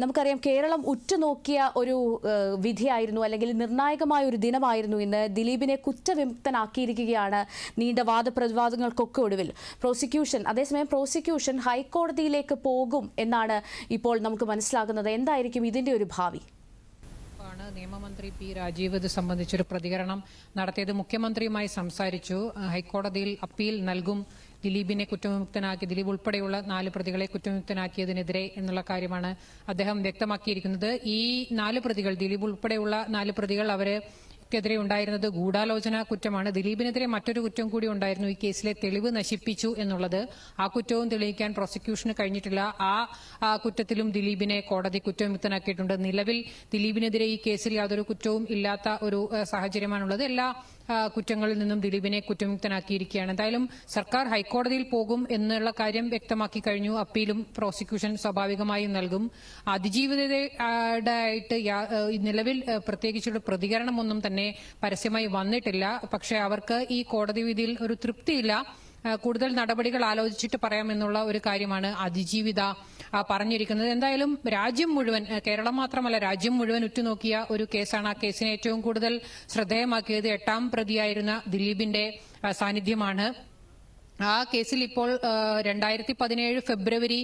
നമുക്കറിയാം കേരളം ഉറ്റുനോക്കിയ ഒരു വിധിയായിരുന്നു അല്ലെങ്കിൽ നിർണായകമായ ഒരു ദിനമായിരുന്നു ഇന്ന്. ദിലീപിനെ കുറ്റവിമുക്തനാക്കിയിരിക്കുകയാണ് നീണ്ട വാദപ്രതിവാദങ്ങൾക്കൊക്കെ ഒടുവിൽ. പ്രോസിക്യൂഷൻ അതേസമയം പ്രോസിക്യൂഷൻ ഹൈക്കോടതിയിലേക്ക് പോകും എന്നാണ് ഇപ്പോൾ നമുക്ക് മനസ്സിലാകുന്നത്. എന്തായിരിക്കും ഇതിന്റെ ഒരു ഭാവി? ആണ് നിയമമന്ത്രി പി രാജീവ് ഇത് സംബന്ധിച്ചൊരു പ്രതികരണം നടത്തിയത്. മുഖ്യമന്ത്രിയുമായി സംസാരിച്ചു. ഹൈക്കോടതിയിൽ അപ്പീൽ നൽകും ദിലീപിനെ കുറ്റവിമുക്തനാക്കി ദിലീപ് ഉൾപ്പെടെയുള്ള നാല് പ്രതികളെ കുറ്റവിമുക്തനാക്കിയതിനെതിരെ എന്നുള്ള കാര്യമാണ് അദ്ദേഹം വ്യക്തമാക്കിയിരിക്കുന്നത്. ഈ നാല് പ്രതികൾ ദിലീപ് ഉൾപ്പെടെയുള്ള നാല് പ്രതികൾ അവർ ക്കെതിരെ ഉണ്ടായിരുന്നത് ഗൂഢാലോചന കുറ്റമാണ്. ദിലീപിനെതിരെ മറ്റൊരു കുറ്റം കൂടി ഉണ്ടായിരുന്നു. ഈ കേസിലെ തെളിവ് നശിപ്പിച്ചു എന്നുള്ളത്. ആ കുറ്റവും തെളിയിക്കാൻ പ്രോസിക്യൂഷന് കഴിഞ്ഞിട്ടില്ല. ആ കുറ്റത്തിലും ദിലീപിനെ കോടതി കുറ്റവിമുക്തനാക്കിയിട്ടുണ്ട് നിലവിൽ ദിലീപിനെതിരെ ഈ കേസിൽ യാതൊരു കുറ്റവും ഇല്ലാത്ത ഒരു സാഹചര്യമാണുള്ളത്. എല്ലാ കുറ്റങ്ങളിൽ നിന്നും ദിലീപിനെ കുറ്റമുക്തനാക്കിയിരിക്കുകയാണ് എന്തായാലും സർക്കാർ ഹൈക്കോടതിയിൽ പോകും എന്നുള്ള കാര്യം വ്യക്തമാക്കി കഴിഞ്ഞു. അപ്പീലും പ്രോസിക്യൂഷൻ സ്വാഭാവികമായും നൽകും. അതിജീവിതയായിട്ട് യാ- നിലവിൽ പ്രത്യേകിച്ചുള്ള പ്രതികരണമൊന്നും തന്നെ പരസ്യമായി വന്നിട്ടില്ല. പക്ഷേ അവർക്ക് ഈ കോടതി വിധിയിൽ ഒരു തൃപ്തിയില്ല. കൂടുതൽ നടപടികൾ ആലോചിച്ചിട്ട് പറയാമെന്നുള്ള ഒരു കാര്യമാണ് അതിജീവിത പറഞ്ഞിരിക്കുന്നത്. എന്തായാലും രാജ്യം മുഴുവൻ കേരളം മാത്രമല്ല രാജ്യം മുഴുവൻ ഉറ്റുനോക്കിയ ഒരു കേസാണ്. ആ കേസിനെ ഏറ്റവും കൂടുതൽ ശ്രദ്ധേയമാക്കിയത് എട്ടാം പ്രതിയായിരുന്ന ദിലീപിന്റെ സാന്നിധ്യമാണ്. ആ കേസിൽ ഇപ്പോൾ രണ്ടായിരത്തി പതിനേഴ് ഫെബ്രുവരി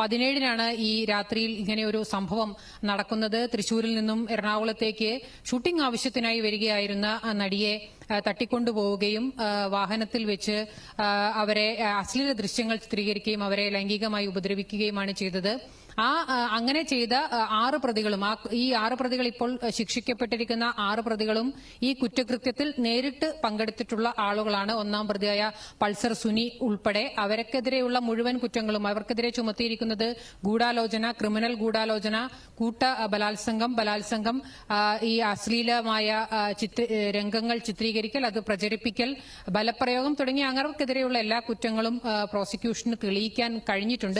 പതിനേഴിനാണ് ഈ രാത്രിയിൽ ഇങ്ങനെ ഒരു സംഭവം നടക്കുന്നത്. തൃശൂരിൽ നിന്നും എറണാകുളത്തേക്ക് ഷൂട്ടിംഗ് ആവശ്യത്തിനായി വരികയായിരുന്ന നടിയെ തട്ടിക്കൊണ്ടുപോവുകയും വാഹനത്തിൽ വെച്ച് അവരെ അശ്ലീല ദൃശ്യങ്ങൾ ചിത്രീകരിക്കുകയും അവരെ ലൈംഗികമായി ഉപദ്രവിക്കുകയുമാണ് ചെയ്തത്. ആ അങ്ങനെ ചെയ്ത ആറ് പ്രതികളും ആ ഈ ആറ് പ്രതികൾ ഇപ്പോൾ ശിക്ഷിക്കപ്പെട്ടിരിക്കുന്ന ആറ് പ്രതികളും ഈ കുറ്റകൃത്യത്തിൽ നേരിട്ട് പങ്കെടുത്തിട്ടുള്ള ആളുകളാണ്. ഒന്നാം പ്രതിയായ പൾസർ സുനി ഉൾപ്പെടെ അവർക്കെതിരെയുള്ള മുഴുവൻ കുറ്റങ്ങളും അവർക്കെതിരെ ചുമത്തിയിരിക്കുന്നത് ഗൂഢാലോചന ക്രിമിനൽ ഗൂഢാലോചന കൂട്ട ബലാത്സംഗം ബലാത്സംഗം ഈ അശ്ലീലമായ ചിത്ര രംഗങ്ങൾ രംഗങ്ങൾ ചിത്രീകരിക്കൽ അത് പ്രചരിപ്പിക്കൽ ബലപ്രയോഗം തുടങ്ങിയ അവർക്കെതിരെയുള്ള എല്ലാ കുറ്റങ്ങളും പ്രോസിക്യൂഷന് തെളിയിക്കാൻ കഴിഞ്ഞിട്ടുണ്ട്.